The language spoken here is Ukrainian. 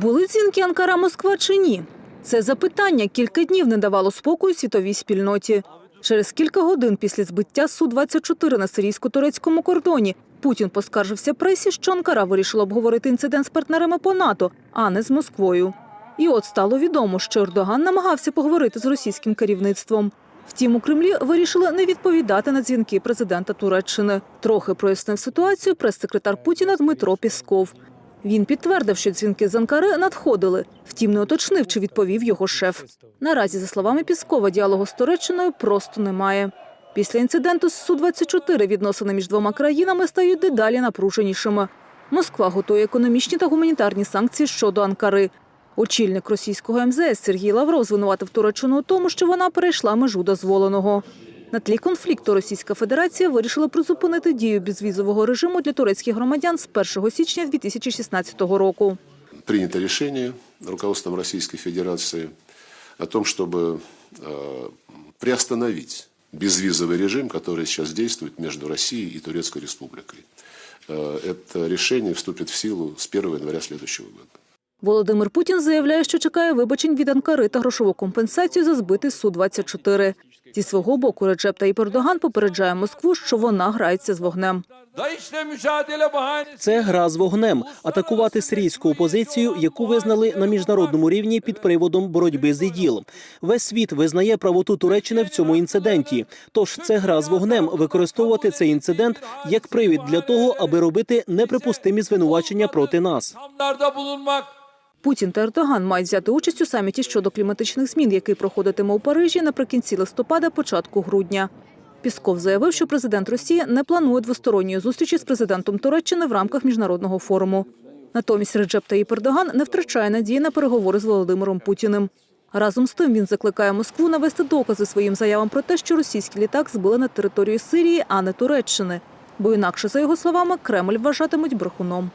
Були дзвінки Анкара Москва чи ні? Це запитання кілька днів не давало спокою світовій спільноті. Через кілька годин після збиття су 24 на сирійсько-турецькому кордоні Путін поскаржився пресі, що Анкара вирішила обговорити інцидент з партнерами по НАТО, а не з Москвою. І от стало відомо, що Ердоган намагався поговорити з російським керівництвом. Втім, у Кремлі вирішили не відповідати на дзвінки президента Туреччини. Трохи прояснив ситуацію прес-секретар Путіна Дмитро Пісков. Він підтвердив, що дзвінки з Анкари надходили, втім не уточнив, чи відповів його шеф. Наразі, за словами Піскова, діалогу з Туреччиною просто немає. Після інциденту з Су-24 відносини між двома країнами стають дедалі напруженішими. Москва готує економічні та гуманітарні санкції щодо Анкари. Очільник російського МЗС Сергій Лавров звинуватив Туреччину у тому, що вона перейшла межу дозволеного. На тлі конфлікту Російська Федерація вирішила призупинити дію безвізового режиму для турецьких громадян з 1 січня 2016 року. принято решение руководством Российской Федерации о том, чтобы э, приостановить безвизовый режим, который сейчас действует между Россией и Турецкой Республикой. Э, это решение вступит в силу с 1 января следующего года. Володимир Путін заявляє, що чекає вибачень від Анкари та грошову компенсацію за збитий Су-24. Зі свого боку Реджеп Таїп Ердоган попереджає Москву, що вона грається з вогнем. Це гра з вогнем, атакувати сирійську опозицію, яку визнали на міжнародному рівні під приводом боротьби з іділ. Весь світ визнає правоту Туреччини в цьому інциденті. Тож це гра з вогнем використовувати цей інцидент як привід для того, аби робити неприпустимі звинувачення проти нас. Путін та Ердоган мають взяти участь у саміті щодо кліматичних змін, який проходитиме у Парижі наприкінці листопада, початку грудня. Пісков заявив, що президент Росії не планує двосторонньої зустрічі з президентом Туреччини в рамках міжнародного форуму. Натомість Реджеп Таїп Ердоган не втрачає надії на переговори з Володимиром Путіним. Разом з тим він закликає Москву навести докази своїм заявам про те, що російський літак збили на територію Сирії, а не Туреччини. Бо інакше, за його словами, Кремль вважатимуть брехуном.